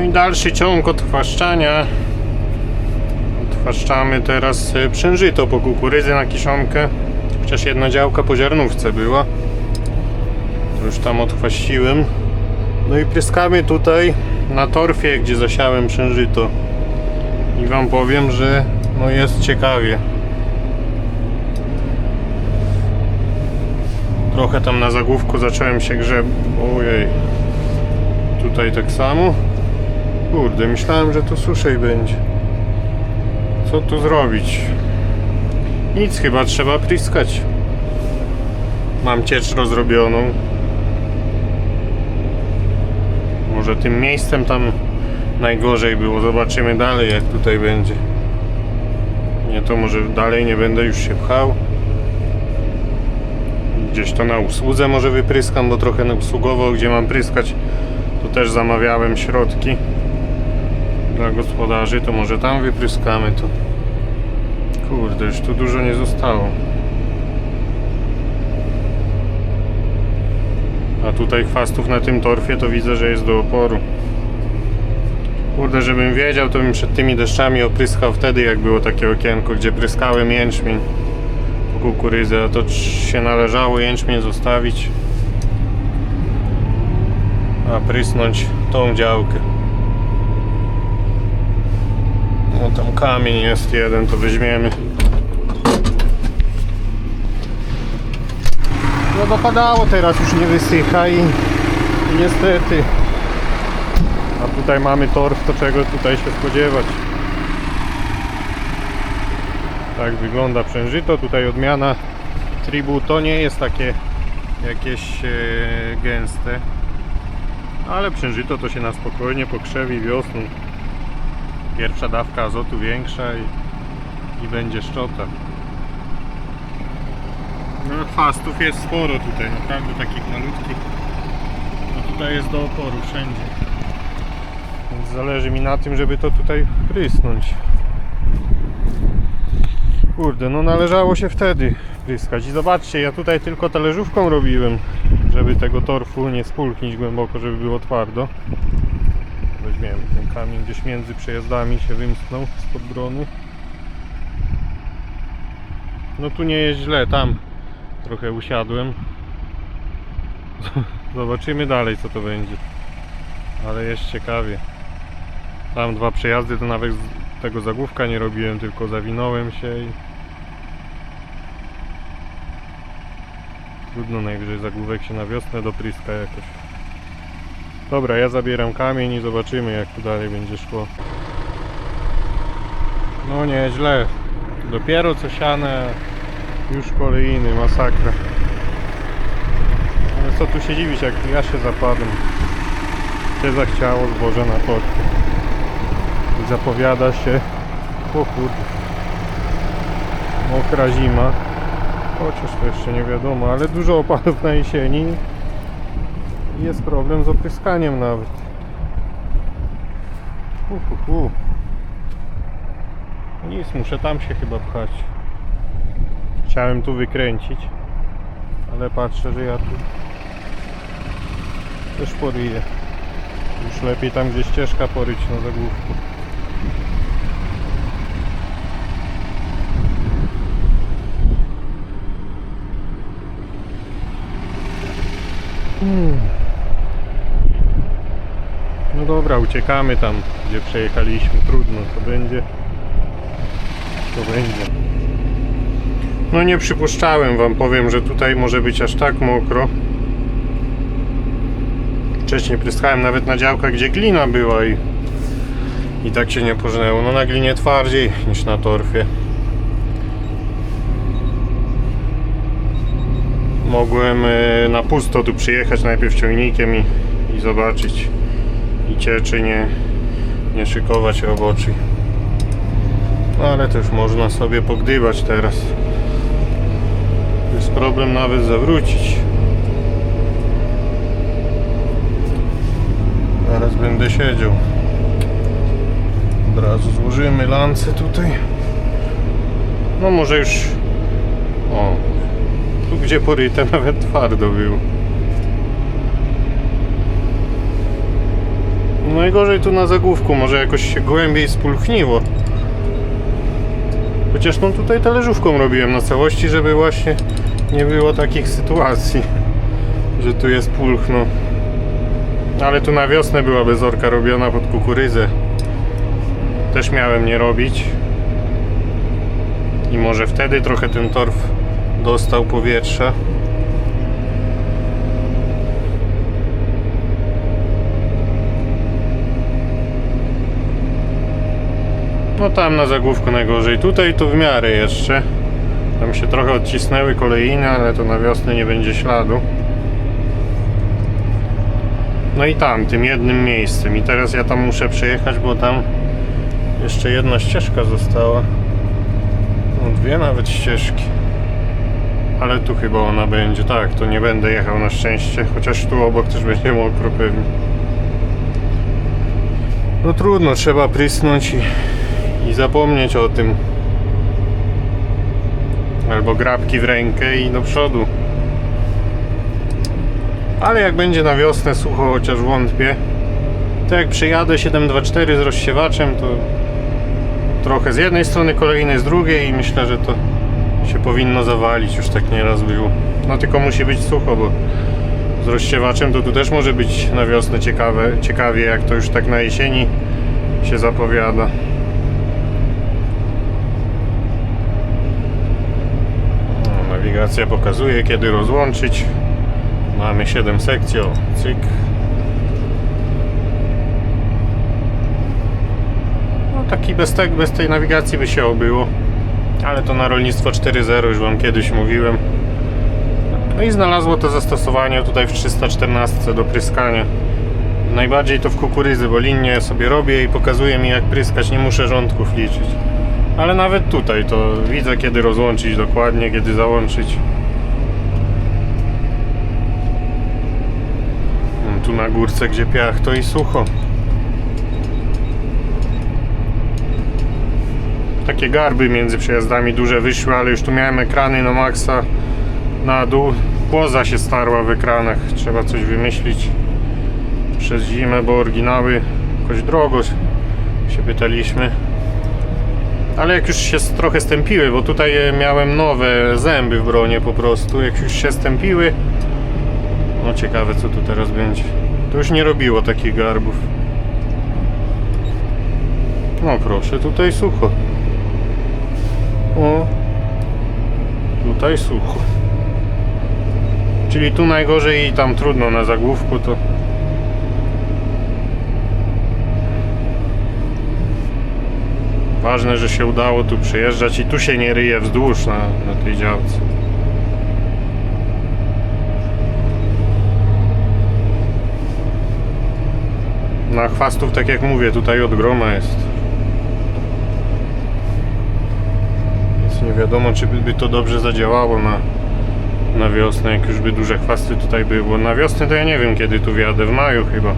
No i dalszy ciąg odchwaszczania. Odchwaszczamy teraz e, przężyto po kukurydzy na kiszonkę. Chociaż jedna działka po ziarnówce była. To już tam odchwaściłem. No i pryskamy tutaj na torfie, gdzie zasiałem przężyto. I wam powiem, że no jest ciekawie. Trochę tam na zagłówku zacząłem się grzeb. Ojej. Tutaj tak samo. Kurde, myślałem, że to suszej będzie. Co tu zrobić? Nic, chyba trzeba pryskać. Mam ciecz rozrobioną. Może tym miejscem tam najgorzej było. Zobaczymy dalej, jak tutaj będzie. Nie, to może dalej nie będę już się pchał. Gdzieś to na usłudze może wypryskam, bo trochę usługowo, gdzie mam pryskać, to też zamawiałem środki dla gospodarzy, to może tam wypryskamy to. Kurde, już tu dużo nie zostało. A tutaj chwastów na tym torfie to widzę, że jest do oporu. Kurde, żebym wiedział, to bym przed tymi deszczami opryskał wtedy, jak było takie okienko, gdzie pryskałem jęczmień po kukurydzy, a to się należało jęczmień zostawić, a prysnąć tą działkę. No tam kamień jest jeden, to weźmiemy. No dopadało teraz, już nie wysycha i, i niestety. A tutaj mamy torf, to czego tutaj się spodziewać. Tak wygląda przężyto. Tutaj odmiana tribu to nie jest takie jakieś e, gęste. Ale przężyto to się na spokojnie pokrzewi wiosną. Pierwsza dawka azotu większa i, i będzie szczota. No chwastów jest sporo tutaj, naprawdę takich malutkich. No tutaj jest do oporu wszędzie. Więc zależy mi na tym, żeby to tutaj prysnąć. Kurde, no należało się wtedy pryskać. I zobaczcie, ja tutaj tylko talerzówką robiłem, żeby tego torfu nie spulchnić głęboko, żeby było twardo. Weźmiemy ten kamień gdzieś między przejazdami się wymsknął spod brony. No tu nie jest źle, tam trochę usiadłem. Zobaczymy dalej co to będzie. Ale jest ciekawie. Tam dwa przejazdy to nawet tego zagłówka nie robiłem, tylko zawinąłem się i trudno najwyżej zagłówek się na wiosnę dopryska jakoś. Dobra, ja zabieram kamień i zobaczymy jak tu dalej będzie szło. No nieźle. Dopiero co siane, już kolejny masakra. Ale co tu się dziwić, jak ja się zapadłem. Się zachciało zboże na torcie. Zapowiada się, kurde, mokra zima. Chociaż to jeszcze nie wiadomo, ale dużo opadów na jesieni. Jest problem z opryskaniem nawet. Uhuhu. Nic, muszę tam się chyba pchać. Chciałem tu wykręcić, ale patrzę, że ja tu też poryję. Już lepiej tam, gdzie ścieżka poryć na zagłówku. Hmm. Dobra, uciekamy tam, gdzie przejechaliśmy. Trudno, to będzie. To będzie. No nie przypuszczałem wam, powiem, że tutaj może być aż tak mokro. Wcześniej pryskałem nawet na działkach, gdzie glina była i, i tak się nie pożnęło. No na glinie twardziej niż na torfie. Mogłem e, na pusto tu przyjechać najpierw ciągnikiem i, i zobaczyć cieczy nie, nie szykować roboczych. No ale już można sobie pogdybać teraz. Jest problem nawet zawrócić. Zaraz będę siedział. Od razu złożymy lance tutaj. No może już... O, tu gdzie poryte nawet twardo było. Najgorzej tu na zagłówku, może jakoś się głębiej spulchniło. Chociaż no tutaj talerzówką robiłem na całości, żeby właśnie nie było takich sytuacji, że tu jest pulchno. Ale tu na wiosnę była bezorka robiona pod kukurydzę. Też miałem nie robić. I może wtedy trochę ten torf dostał powietrza. No tam na zagłówku najgorzej. Tutaj to w miarę jeszcze. Tam się trochę odcisnęły kolejne, ale to na wiosnę nie będzie śladu. No i tam, tym jednym miejscem. I teraz ja tam muszę przejechać, bo tam jeszcze jedna ścieżka została. No dwie nawet ścieżki. Ale tu chyba ona będzie. Tak, to nie będę jechał na szczęście. Chociaż tu obok też będzie mokro pewnie. No trudno, trzeba prysnąć i, i zapomnieć o tym. Albo grabki w rękę i do przodu. Ale jak będzie na wiosnę sucho, chociaż wątpię, to jak przyjadę 724 z rozsiewaczem, to trochę z jednej strony, kolejnej z drugiej i myślę, że to się powinno zawalić, już tak nieraz było. No tylko musi być sucho, bo z rozsiewaczem to tu też może być na wiosnę ciekawe, ciekawie, jak to już tak na jesieni się zapowiada. Nawigacja pokazuje, kiedy rozłączyć. Mamy 7 sekcji, o, cyk. No taki bez, te, bez tej nawigacji by się obyło. Ale to na rolnictwo 4.0 już Wam kiedyś mówiłem. No i znalazło to zastosowanie tutaj w 314 do pryskania. Najbardziej to w kukurydzy, bo linię sobie robię i pokazuje mi jak pryskać, nie muszę rządków liczyć. Ale nawet tutaj to widzę kiedy rozłączyć dokładnie, kiedy załączyć. No, Tu na górce gdzie piach to i sucho. Takie garby między przejazdami duże wyszły, ale już tu miałem ekrany na maksa na dół. Płoza się starła w ekranach, trzeba coś wymyślić przez zimę, bo oryginały jakoś drogo się pytaliśmy. Ale jak już się trochę stępiły, bo tutaj miałem nowe zęby w bronie po prostu, jak już się stępiły, no ciekawe co tu teraz będzie. To już nie robiło takich garbów. No proszę, tutaj sucho. O, tutaj sucho. Czyli tu najgorzej i tam trudno na zagłówku to. Ważne, że się udało tu przyjeżdżać i tu się nie ryje wzdłuż na, na tej działce. Na chwastów, tak jak mówię, tutaj od groma jest. Więc nie wiadomo, czy by, to dobrze zadziałało na, na wiosnę, jak już by duże chwasty tutaj było. Na wiosnę to ja nie wiem, kiedy tu wjadę, w maju chyba.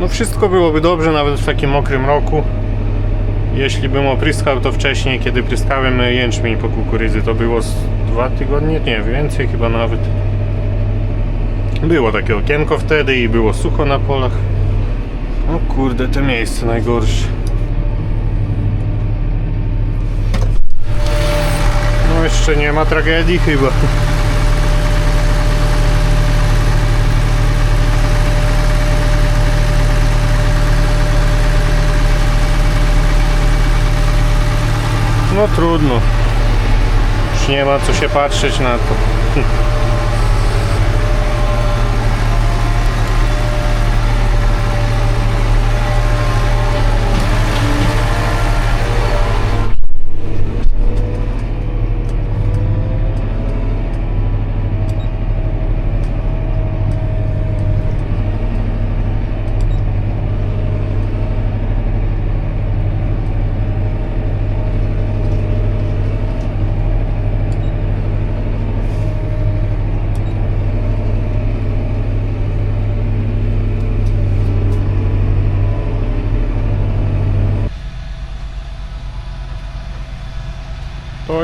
No wszystko byłoby dobrze, nawet w takim mokrym roku. Jeśli bym opryskał to wcześniej, kiedy pryskałem jęczmień po kukurydzy, to było dwa tygodnie, nie, więcej chyba nawet. Było takie okienko wtedy i było sucho na polach. O kurde, te miejsce najgorsze. No jeszcze nie ma tragedii chyba. No trudno. Już nie ma co się patrzeć na to. To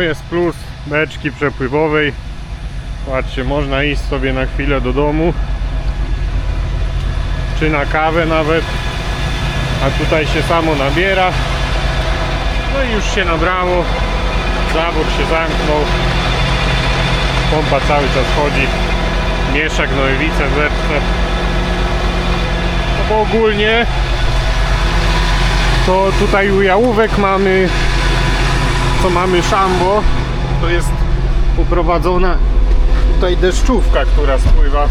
jest plus beczki przepływowej. Patrzcie, można iść sobie na chwilę do domu. czy na kawę nawet. A tutaj się samo nabiera. No i już się nabrało. Zawór się zamknął. Pompa cały czas chodzi. Miesza gnojowice w zerce. No bo ogólnie to tutaj u jałówek mamy to mamy szambo. To jest poprowadzona tutaj deszczówka, która spływa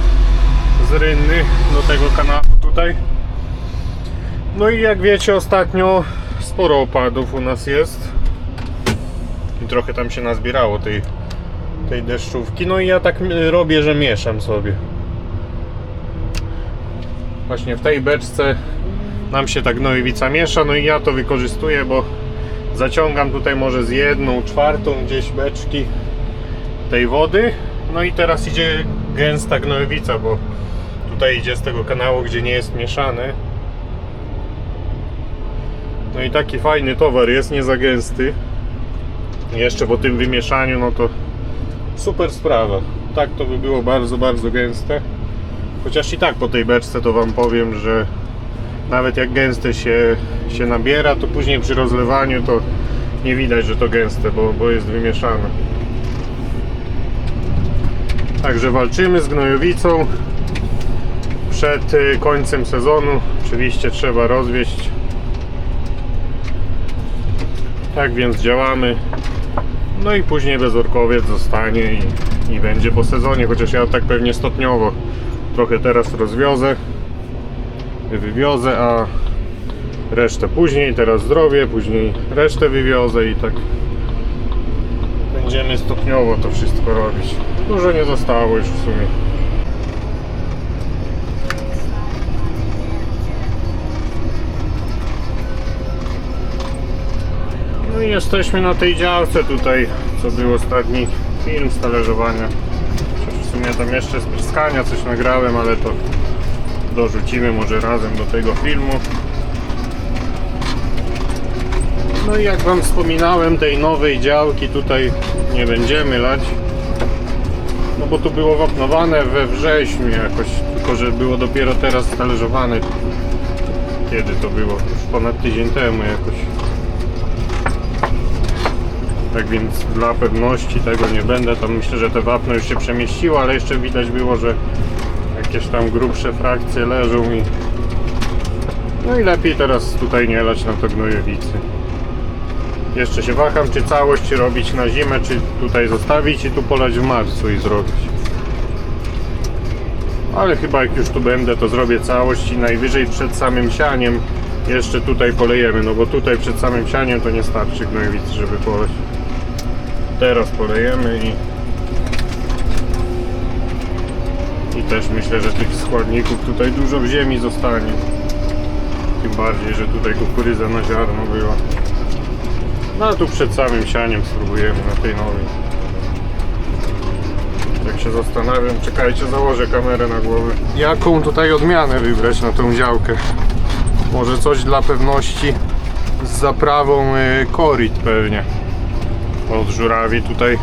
z rynny do tego kanału tutaj. No i jak wiecie ostatnio sporo opadów u nas jest. I trochę tam się nazbierało tej, tej deszczówki. No i ja tak robię, że mieszam sobie. Właśnie w tej beczce nam się ta gnojowica miesza, no i ja to wykorzystuję, bo zaciągam tutaj może z jedną czwartą gdzieś beczki tej wody. No i teraz idzie gęsta gnojowica, bo tutaj idzie z tego kanału, gdzie nie jest mieszany. No i taki fajny towar jest, nie za gęsty. Jeszcze po tym wymieszaniu, no to super sprawa. Tak to by było bardzo, bardzo gęste. Chociaż i tak po tej beczce to Wam powiem, że nawet jak gęste się, się nabiera, to później przy rozlewaniu to nie widać, że to gęste, bo, bo jest wymieszane. Także walczymy z gnojowicą przed y, końcem sezonu. Oczywiście trzeba rozwieść. Tak więc działamy. No i później bezorkowiec zostanie i, i będzie po sezonie, chociaż ja tak pewnie stopniowo trochę teraz rozwiozę, wywiozę, a resztę później, teraz zdrowie, później resztę wywiozę i tak będziemy stopniowo to wszystko robić. Dużo nie zostało już w sumie. No i jesteśmy na tej działce tutaj, co był ostatni film z talerzowania. W sumie tam jeszcze z pryskania coś nagrałem, ale to dorzucimy może razem do tego filmu. No i jak Wam wspominałem, tej nowej działki tutaj nie będziemy lać. No bo tu było wapnowane we wrześniu jakoś, tylko że było dopiero teraz talerzowane. Kiedy to było? Już ponad tydzień temu jakoś. Tak więc dla pewności tego nie będę. Tam myślę, że te wapno już się przemieściło, ale jeszcze widać było, że jakieś tam grubsze frakcje leżą i no i lepiej teraz tutaj nie lać na to gnojowicy. Jeszcze się waham, czy całość robić na zimę, czy tutaj zostawić i tu polać w marcu i zrobić. Ale chyba jak już tu będę, to zrobię całość i najwyżej przed samym sianiem jeszcze tutaj polejemy, no bo tutaj przed samym sianiem to nie starczy gnojowicy, żeby poleć. Teraz polejemy i i też myślę, że tych składników tutaj dużo w ziemi zostanie. Tym bardziej, że tutaj kukurydza na ziarno była. No a tu przed samym sianiem spróbujemy na tej nowej. Jak się zastanawiam, czekajcie, założę kamerę na głowę. Jaką tutaj odmianę wybrać na tą działkę? Może coś dla pewności z zaprawą y, korit pewnie. Od żurawi tutaj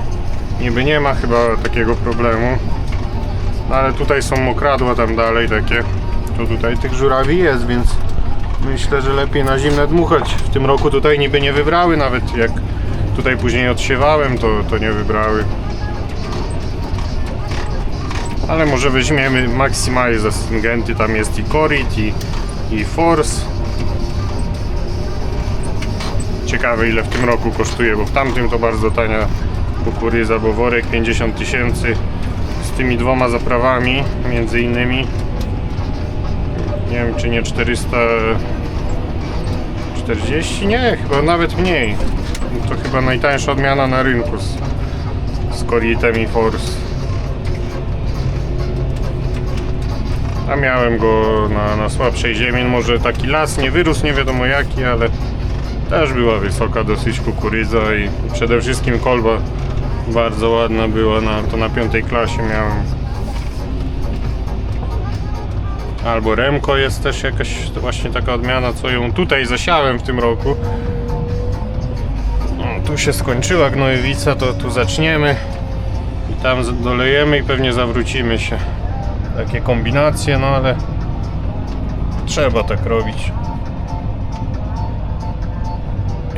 niby nie ma chyba takiego problemu. No ale tutaj są mokradła tam dalej takie. To tutaj tych żurawi jest, więc myślę, że lepiej na zimne dmuchać. W tym roku tutaj niby nie wybrały, nawet jak tutaj później odsiewałem, to, to nie wybrały. Ale może weźmiemy Maximize Syngenty, tam jest i Corit, i, i Force. Ciekawe ile w tym roku kosztuje, bo w tamtym to bardzo tania kukurydza, bo worek 50 tysięcy tymi dwoma zaprawami między innymi. Nie wiem czy nie 440 nie, chyba nawet mniej. To chyba najtańsza odmiana na rynku z, z Coritem i Force. A miałem go na, na słabszej ziemi. Może taki las nie wyrósł nie wiadomo jaki, ale też była wysoka dosyć kukurydza i przede wszystkim kolba bardzo ładna była, na, to na piątej klasie miałem. Albo Remko jest też jakaś właśnie taka odmiana, co ją tutaj zasiałem w tym roku. No, tu się skończyła gnojowica, to tu zaczniemy i tam dolejemy i pewnie zawrócimy się. Takie kombinacje, no ale trzeba tak robić.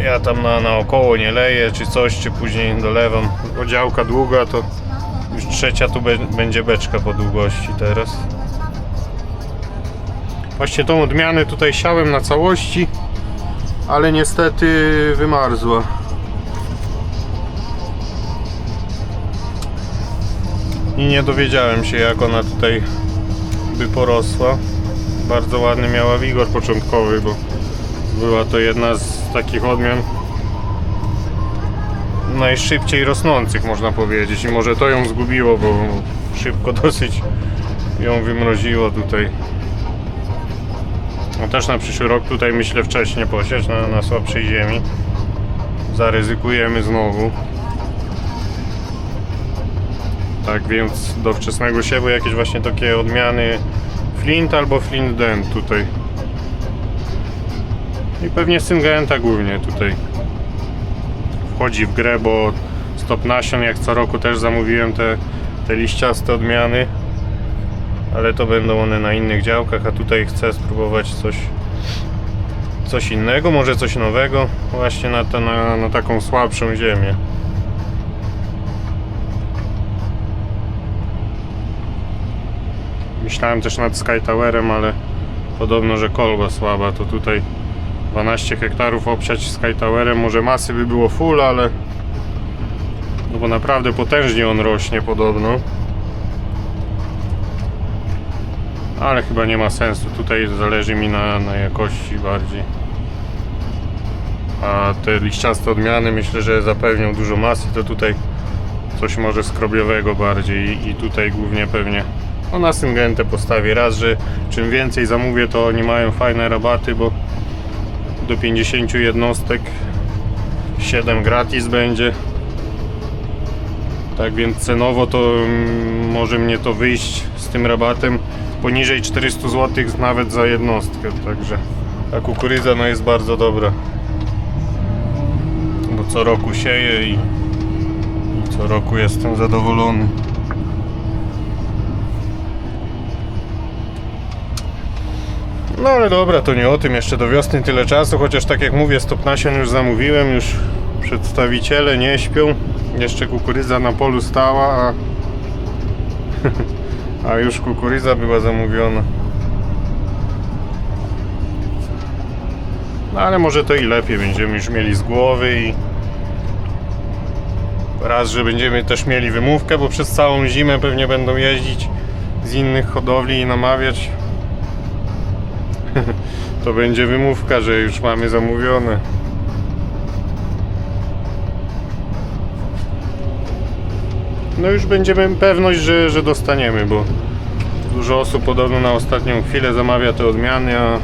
Ja tam na, naokoło nie leję, czy coś, czy później dolewam. Bo działka długa, to już trzecia tu be, będzie beczka po długości teraz. Właśnie tą odmianę tutaj siałem na całości, ale niestety wymarzła. I nie dowiedziałem się jak ona tutaj by porosła. Bardzo ładny miała wigor początkowy, bo była to jedna z takich odmian najszybciej rosnących można powiedzieć i może to ją zgubiło, bo szybko dosyć ją wymroziło tutaj. No też na przyszły rok tutaj myślę wcześniej posieć na, na słabszej ziemi. Zaryzykujemy znowu. Tak więc do wczesnego siewu jakieś właśnie takie odmiany Flint albo Flint Dent tutaj. I pewnie Syngenta głównie tutaj wchodzi w grę, bo stop nasion jak co roku też zamówiłem te, te liściaste odmiany. Ale to będą one na innych działkach, a tutaj chcę spróbować coś coś innego, może coś nowego właśnie na, te, na, na taką słabszą ziemię. Myślałem też nad Sky Towerem, ale podobno, że kolba słaba, to tutaj 12 hektarów obsiać Sky Towerem, może masy by było full, ale no bo naprawdę potężnie on rośnie podobno. Ale chyba nie ma sensu, tutaj zależy mi na, na jakości bardziej. A te liściaste odmiany myślę, że zapewnią dużo masy, to tutaj coś może skrobiowego bardziej i tutaj głównie pewnie no na Syngentę postawię raz, że czym więcej zamówię to oni mają fajne rabaty, bo do 50 jednostek. 7 gratis będzie. Tak więc cenowo to mm, może mnie to wyjść z tym rabatem. Poniżej 400 zł nawet za jednostkę także ta kukurydza no jest bardzo dobra. Bo co roku sieję i, i co roku jestem zadowolony No ale dobra, to nie o tym, jeszcze do wiosny tyle czasu, chociaż tak jak mówię, stop nasion już zamówiłem, już przedstawiciele nie śpią, jeszcze kukurydza na polu stała, a, a już kukurydza była zamówiona. No ale może to i lepiej, będziemy już mieli z głowy i raz, że będziemy też mieli wymówkę, bo przez całą zimę pewnie będą jeździć z innych hodowli i namawiać to będzie wymówka, że już mamy zamówione. No już będziemy pewność, że, że dostaniemy, bo dużo osób podobno na ostatnią chwilę zamawia te odmiany, a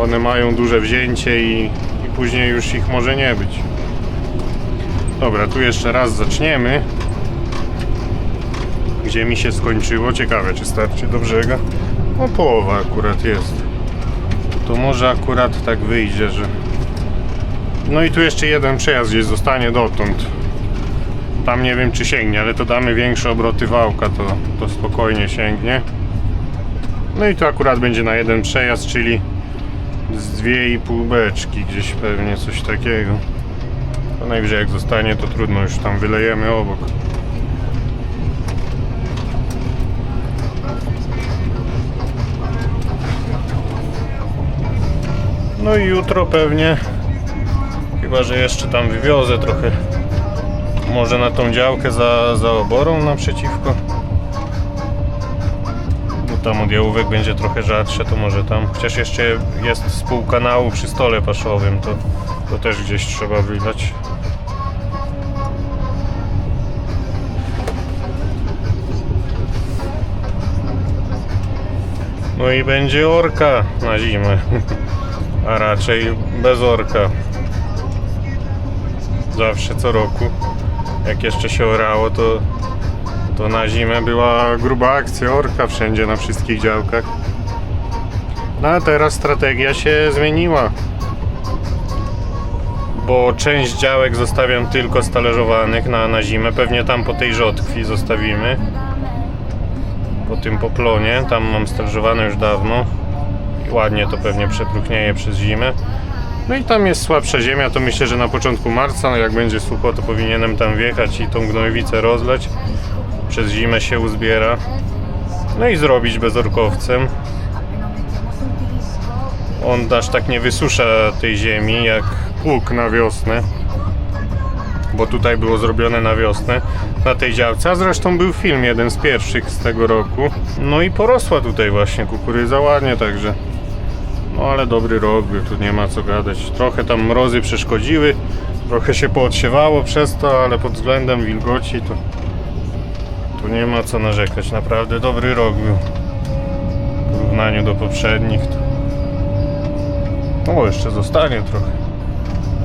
one mają duże wzięcie i, i później już ich może nie być. Dobra, tu jeszcze raz zaczniemy. Gdzie mi się skończyło? Ciekawe, czy starczy do brzega. No połowa akurat jest to może akurat tak wyjdzie, że... No i tu jeszcze jeden przejazd gdzieś zostanie dotąd. Tam nie wiem czy sięgnie, ale to damy większe obroty wałka, to, to spokojnie sięgnie. No i to akurat będzie na jeden przejazd, czyli z dwie i pół beczki gdzieś pewnie coś takiego. To najwyżej jak zostanie to trudno, już tam wylejemy obok. No i jutro pewnie, chyba że jeszcze tam wywiozę trochę, może na tą działkę za, za oborą naprzeciwko. Bo tam od jałówek będzie trochę rzadsze, to może tam. Chociaż jeszcze jest z pół kanału przy stole paszowym, to, to też gdzieś trzeba wylać. No i będzie orka na zimę. a raczej bez orka. Zawsze co roku, jak jeszcze się orało, to, to na zimę była gruba akcja orka wszędzie na wszystkich działkach. No a teraz strategia się zmieniła. Bo część działek zostawiam tylko stalerzowanych na, na zimę. Pewnie tam po tej rzodkwi zostawimy. Po tym poplonie. Tam mam stalerzowane już dawno ładnie to pewnie przepróchnieje przez zimę. No i tam jest słabsza ziemia, to myślę, że na początku marca, no jak będzie sucho, to powinienem tam wjechać i tą gnojowicę rozleć. Przez zimę się uzbiera. No i zrobić bezorkowcem. On aż tak nie wysusza tej ziemi jak pług na wiosnę. Bo tutaj było zrobione na wiosnę na tej działce, a zresztą był film, jeden z pierwszych z tego roku. No i porosła tutaj właśnie kukurydza ładnie, także no ale dobry rok tu nie ma co gadać. Trochę tam mrozy przeszkodziły, trochę się poodsiewało przez to, ale pod względem wilgoci to, to nie ma co narzekać. Naprawdę dobry rok był w porównaniu do poprzednich. To... Jeszcze zostanie trochę.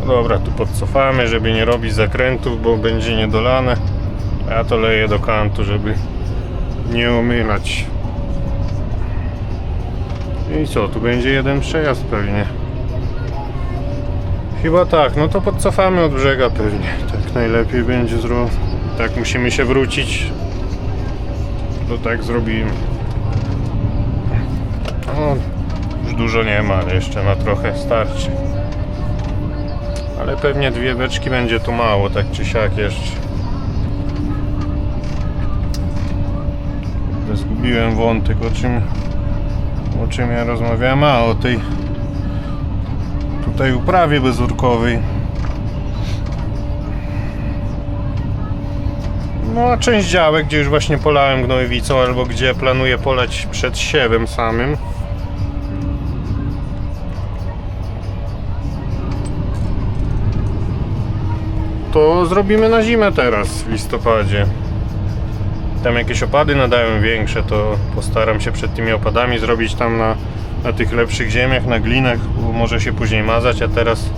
No dobra, tu podcofamy, żeby nie robić zakrętów, bo będzie niedolane. Ja to leję do kantu, żeby nie omylać. I co, tu będzie jeden przejazd pewnie. Chyba tak, no to podcofamy od brzega pewnie. Tak najlepiej będzie zrobić. Tak musimy się wrócić. To tak zrobimy. No, już dużo nie ma, ale jeszcze na trochę starczy. Ale pewnie dwie beczki będzie tu mało, tak czy siak jeszcze. Zgubiłem wątek, o czym o czym ja rozmawiałem, a o tej tutaj uprawie bezurkowej. No a część działek, gdzie już właśnie polałem gnojowicą, albo gdzie planuję polać przed siewem samym. To zrobimy na zimę teraz w listopadzie tam jakieś opady nadają większe, to postaram się przed tymi opadami zrobić tam na, na tych lepszych ziemiach, na glinach, bo może się później mazać, a teraz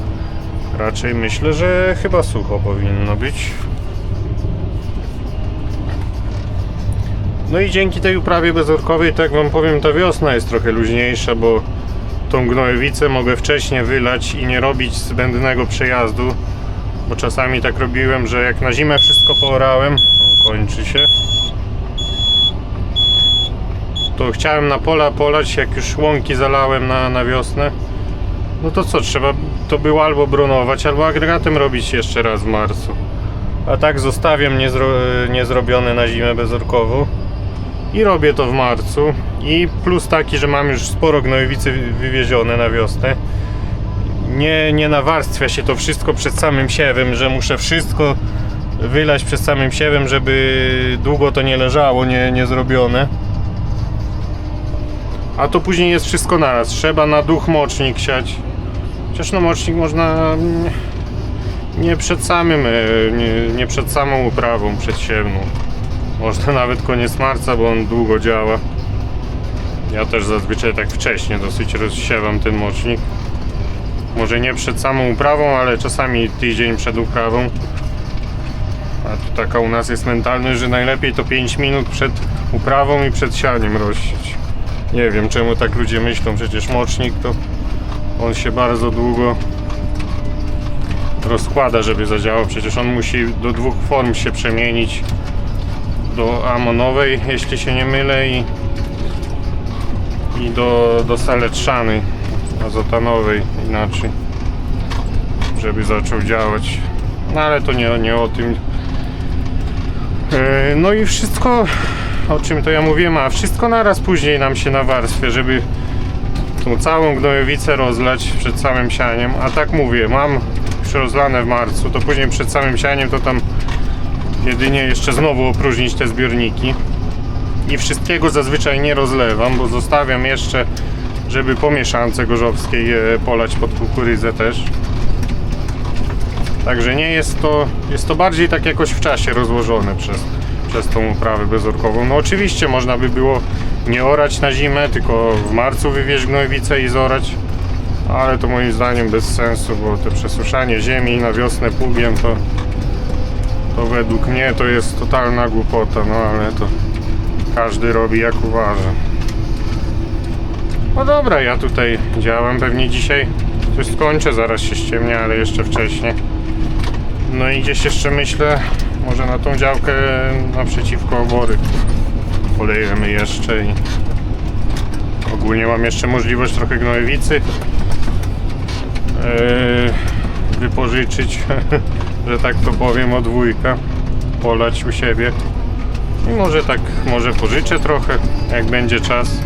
raczej myślę, że chyba sucho powinno być. No i dzięki tej uprawie bezorkowej, tak wam powiem, ta wiosna jest trochę luźniejsza, bo tą gnojowicę mogę wcześniej wylać i nie robić zbędnego przejazdu, bo czasami tak robiłem, że jak na zimę wszystko poorałem, kończy się, to chciałem na pola polać, jak już łąki zalałem na, na wiosnę. No to co, trzeba to było albo bronować, albo agregatem robić jeszcze raz w marcu. A tak zostawiam niezro, niezrobione na zimę bezorkową i robię to w marcu. I plus taki, że mam już sporo gnojowicy wywiezione na wiosnę. Nie, nie nawarstwia się to wszystko przed samym siewem, że muszę wszystko wylać przed samym siewem, żeby długo to nie leżało, nie, nie zrobione. A to później jest wszystko naraz. Trzeba na duch mocznik siać. Chociaż no mocznik można nie, przed samym, e, nie, nie przed samą uprawą przedsiewną. Można nawet koniec marca, bo on długo działa. Ja też zazwyczaj tak wcześnie dosyć rozsiewam ten mocznik. Może nie przed samą uprawą, ale czasami tydzień przed uprawą. A tu taka u nas jest mentalność, że najlepiej to 5 minut przed uprawą i przed sianiem rozsiać. Nie wiem czemu tak ludzie myślą, przecież mocznik to on się bardzo długo rozkłada, żeby zadziałał. Przecież on musi do dwóch form się przemienić. Do amonowej, jeśli się nie mylę, i, i do, do saletrzanej, azotanowej inaczej, żeby zaczął działać. No ale to nie, nie o tym. E, No i wszystko o czym to ja mówiłem, a wszystko naraz później nam się nawarstwia, żeby tą całą gnojowicę rozlać przed samym sianiem, a tak mówię, mam już rozlane w marcu, to później przed samym sianiem to tam jedynie jeszcze znowu opróżnić te zbiorniki. I wszystkiego zazwyczaj nie rozlewam, bo zostawiam jeszcze, żeby po mieszance gorzowskiej e, polać pod kukurydzę też. Także nie jest to, jest to bardziej tak jakoś w czasie rozłożone przez, przez tą uprawę bezorkową. No oczywiście można by było nie orać na zimę, tylko w marcu wywieźć gnojowicę i zorać, ale to moim zdaniem bez sensu, bo to przesuszanie ziemi na wiosnę pługiem to, to według mnie to jest totalna głupota, no ale to każdy robi jak uważa. No dobra, ja tutaj działam, pewnie dzisiaj coś skończę, zaraz się ściemnia, ale jeszcze wcześniej. No i gdzieś jeszcze myślę, może na tą działkę naprzeciwko obory polejemy jeszcze i Ogólnie mam jeszcze możliwość trochę gnojowicy yy, wypożyczyć, że tak to powiem, od wujka, polać u siebie. I może tak, może pożyczę trochę, jak będzie czas.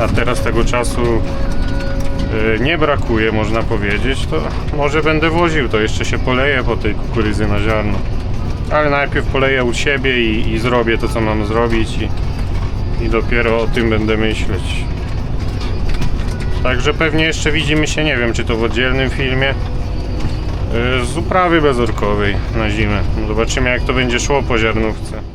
A teraz tego czasu nie brakuje, można powiedzieć, to może będę woził, to jeszcze się poleję po tej kukurydzy na ziarno. Ale najpierw poleję u siebie i, i zrobię to, co mam zrobić i, i dopiero o tym będę myśleć. Także pewnie jeszcze widzimy się, nie wiem, czy to w oddzielnym filmie, yy, z uprawy bezorkowej na zimę. Zobaczymy, jak to będzie szło po ziarnówce.